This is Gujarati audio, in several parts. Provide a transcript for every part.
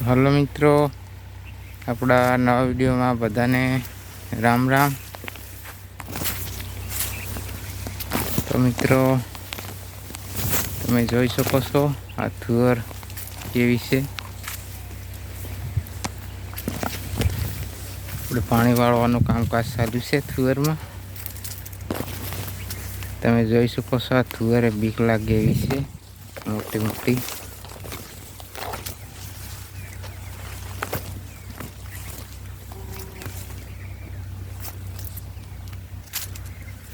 હલો મિત્રો, આપણા નવા વિડીયોમાં બધાને રામ રામ. તો મિત્રો, તમે જોઈ શકો છો આ થુઅર કેવી છે આપણે પાણી વાળવાનું કામકાજ ચાલુ છે થુઅરમાં તમે જોઈ શકો છો આ થુઅરે બીક લાગે એવી છે, મોટી મોટી.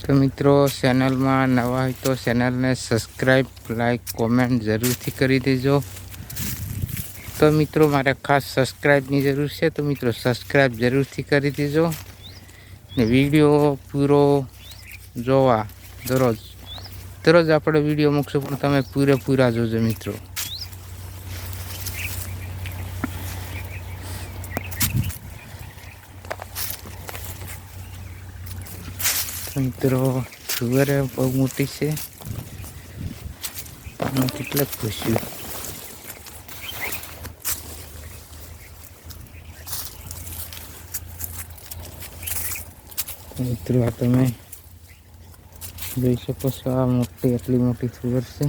તો મિત્રો, ચેનલમાં નવા હોય તો ચેનલને સબસ્ક્રાઈબ લાઈક કોમેન્ટ જરૂરથી કરી દેજો. તો મિત્રો, મારે ખાસ સબસ્ક્રાઈબની જરૂર છે, તો મિત્રો સબસ્ક્રાઈબ જરૂરથી કરી દેજો. ને વીડિયો પૂરો જોવા દરરોજ દરરોજ આપણે વીડિયો મૂકશું, પણ તમે પૂરેપૂરા જોજો મિત્રો. મિત્રો સુગર બહુ મોટી છે. અને કેટલાક ખુશ્યું મિત્રો, આ તમે જોઈ શકો છો, આ મોટી, આટલી મોટી સુગર છે.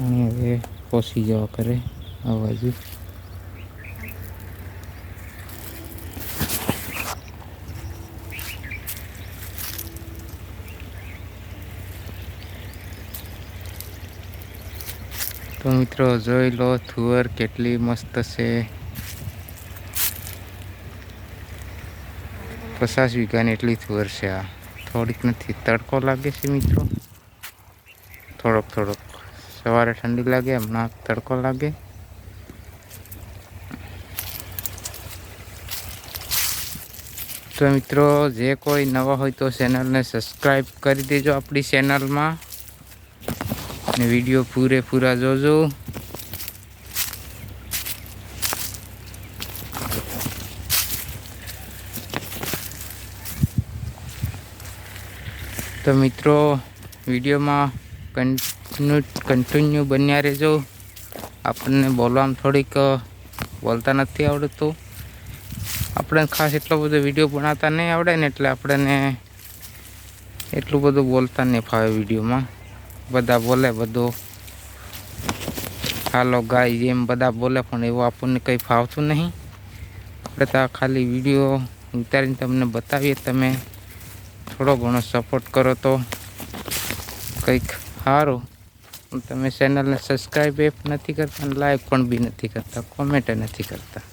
અને હવે પોસી જવા કરે, આ બાજુ. તો મિત્રો, જોઈ લો, થુવર કેટલી મસ્ત છે. પચાસ વીઘાની એટલી થુવર છે આ. થોડીક નથી, તડકો લાગે છે મિત્રો. થોડોક થોડોક. સવારે ઠંડી લાગે, હમણાં તડકો લાગે. તો મિત્રો, જે કોઈ નવા હોય તો ચેનલને સબસ્ક્રાઈબ કરી દેજો આપણી ચેનલમાં. ને વીડિયો પૂરેપૂરા જોજો. તો મિત્રો, વિડીયોમાં કન્ટિન્યુ કન્ટિન્યુ બન્યા રહેજો. આપણને બોલવામાં થોડીક બોલતા નથી આવડતું. આપણે ખાસ એટલો બધો વીડિયો બનાવતા નહીં આવડે ને એટલે આપણને એટલું બધું બોલતા નહીં ફાવે વિડીયોમાં. બધા બોલે બધું. હાલો ગાય એમ બધા બોલે, પણ એવું આપણને કંઈ ફાવતું નહીં. આપણે તો ખાલી વીડિયો ઉતારીને તમને બતાવીએ, તમે થોડો ઘણો સપોર્ટ કરો તો કંઈક સારું. તમે ચેનલને સબસ્ક્રાઈબ એ નથી કરતા અને લાઈક પણ બી નથી કરતા કોમેન્ટ નથી કરતા.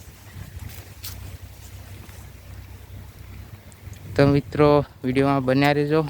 તો મિત્રો, વિડીયોમાં બન્યા રહેજો.